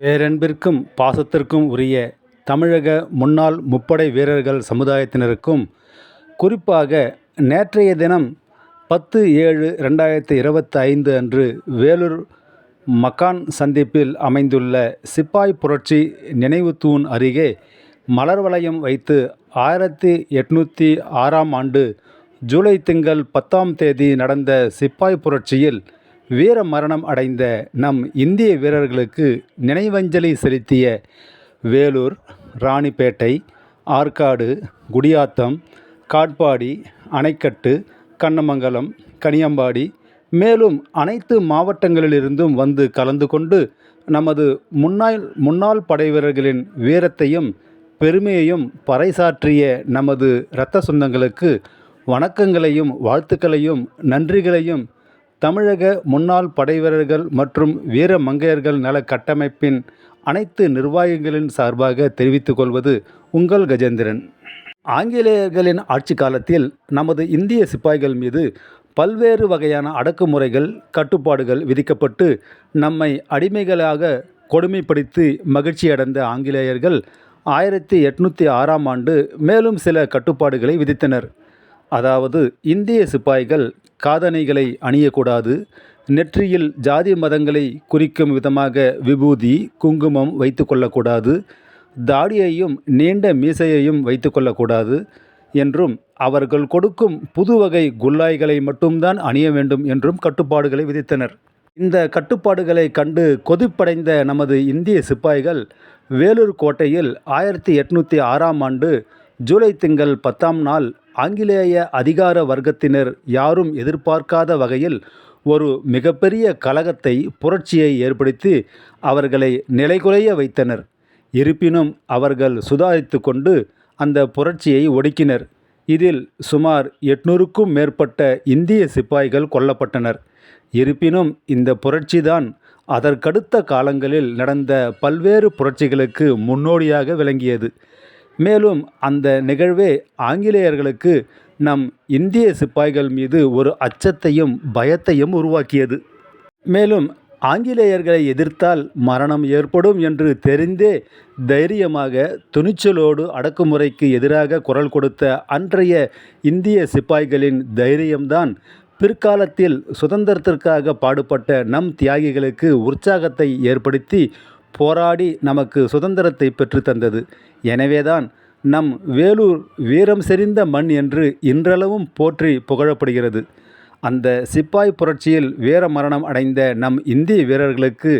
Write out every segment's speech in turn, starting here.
பேரன்பிற்கும் பாசத்திற்கும் உரிய தமிழக முன்னாள் முப்படை வீரர்கள் சமுதாயத்தினருக்கும் குறிப்பாக நேற்றைய தினம் பத்து ஏழு ரெண்டாயிரத்தி இருபத்தி ஐந்து அன்று வேலூர் மக்கான் சந்திப்பில் அமைந்துள்ள சிப்பாய் புரட்சி நினைவு தூண் அருகே மலர் வளையம் வைத்து ஆயிரத்தி எட்நூற்றி ஆறாம் ஆண்டு ஜூலை திங்கள் பத்தாம் தேதி நடந்த சிப்பாய் புரட்சியில் வீர மரணம் அடைந்த நம் இந்திய வீரர்களுக்கு நினைவஞ்சலி செலுத்திய வேலூர் ராணிப்பேட்டை ஆற்காடு குடியாத்தம் காட்பாடி அணைக்கட்டு கண்ணமங்கலம் கனியம்பாடி மேலும் அனைத்து மாவட்டங்களிலிருந்தும் வந்து கலந்து கொண்டு நமது முன்னாள் முன்னாள் படைவீரர்களின் வீரத்தையும் பெருமையையும் பறைசாற்றிய நமது இரத்த சொந்தங்களுக்கு வணக்கங்களையும் வாழ்த்துக்களையும் நன்றிகளையும் தமிழக முன்னாள் படைவீரர்கள் மற்றும் வீர மங்கையர்கள் நல கட்டமைப்பின் அனைத்து நிர்வாகிகளின் சார்பாக தெரிவித்துக் கொள்வது உங்கள் கஜேந்திரன். ஆங்கிலேயர்களின் ஆட்சி காலத்தில் நமது இந்திய சிப்பாய்கள் மீது பல்வேறு வகையான அடக்குமுறைகள் கட்டுப்பாடுகள் விதிக்கப்பட்டு நம்மை அடிமைகளாக கொடுமைப்படுத்தி மகிழ்ச்சியடைந்த ஆங்கிலேயர்கள் ஆயிரத்தி எட்நூற்றி ஆறாம் ஆண்டு மேலும் சில கட்டுப்பாடுகளை விதித்தனர். அதாவது இந்திய சிப்பாய்கள் காதணிகளை அணியக்கூடாது. நெற்றியில் ஜாதி மதங்களை குறிக்கும் விதமாக விபூதி குங்குமம் வைத்து கொள்ளக்கூடாது. தாடியையும் நீண்ட மீசையையும் வைத்து கொள்ளக்கூடாது என்றும் அவர்கள் கொடுக்கும் புது வகை குல்லாய்களை மட்டும்தான் அணிய வேண்டும் என்றும் கட்டுப்பாடுகளை விதித்தனர். இந்த கட்டுப்பாடுகளை கண்டு கொதிப்படைந்த நமது இந்திய சிப்பாய்கள் வேலூர் கோட்டையில் ஆயிரத்தி எட்நூற்றி ஆறாம் ஆண்டு ஜூலை திங்கள் பத்தாம் நாள் ஆங்கிலேய அதிகார வர்க்கத்தினர் யாரும் எதிர்பார்க்காத வகையில் ஒரு மிகப்பெரிய கலகத்தை புரட்சியை ஏற்படுத்தி அவர்களை நிலைகுலைய வைத்தனர். இருப்பினும் அவர்கள் சுதாரித்து கொண்டு அந்த புரட்சியை ஒடுக்கினர். இதில் சுமார் எட்நூறுக்கும் மேற்பட்ட இந்திய சிப்பாய்கள் கொல்லப்பட்டனர். இருப்பினும் இந்த புரட்சிதான் அதற்கடுத்த காலங்களில் நடந்த பல்வேறு புரட்சிகளுக்கு முன்னோடியாக விளங்கியது. மேலும் அந்த நிகழ்வே ஆங்கிலேயர்களுக்கு நம் இந்திய சிப்பாய்கள் மீது ஒரு அச்சத்தையும் பயத்தையும் உருவாக்கியது. மேலும் ஆங்கிலேயர்களை எதிர்த்தால் மரணம் ஏற்படும் என்று தெரிந்தே தைரியமாக துணிச்சலோடு அடக்குமுறைக்கு எதிராக குரல் கொடுத்த அன்றைய இந்திய சிப்பாய்களின் தைரியம்தான் பிற்காலத்தில் சுதந்திரத்திற்காக பாடுபட்ட நம் தியாகிகளுக்கு உற்சாகத்தை ஏற்படுத்தி போராடி நமக்கு சுதந்திரத்தை பெற்றுத்தந்தது எனவேதான் நம் வேலூர் வீரம் செறிந்த மண் என்று இன்றளவும் போற்றி புகழப்படுகிறது. அந்த சிப்பாய் புரட்சியில் வீர மரணம் அடைந்த நம் இந்திய வீரர்களுக்கு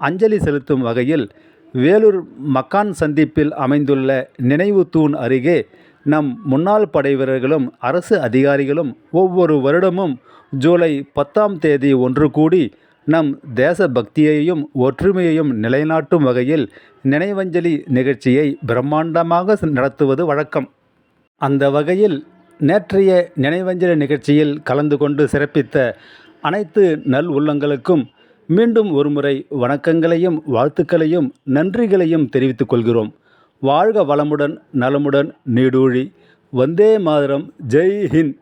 அஞ்சலி செலுத்தும் வகையில் வேலூர் மக்கான் சந்திப்பில் அமைந்துள்ள நினைவு தூண் அருகே நம் முன்னாள் படை வீரர்களும் அரசு அதிகாரிகளும் ஒவ்வொரு வருடமும் ஜூலை பத்தாம் தேதி ஒன்று கூடி நம் தேச பக்தியையும் ஒற்றுமையையும் நிலைநாட்டும் வகையில் நினைவஞ்சலி நிகழ்ச்சியை பிரம்மாண்டமாக நடத்துவது வழக்கம். அந்த வகையில் நேற்றைய நினைவஞ்சலி நிகழ்ச்சியில் கலந்து கொண்டு சிறப்பித்த அனைத்து நல் உள்ளங்களுக்கும் மீண்டும் ஒருமுறை வணக்கங்களையும் வாழ்த்துக்களையும் நன்றிகளையும் தெரிவித்துக் கொள்கிறோம். வாழ்க வளமுடன் நலமுடன் நீடூழி. வந்தே மாதரம். ஜெய் ஹிந்த்.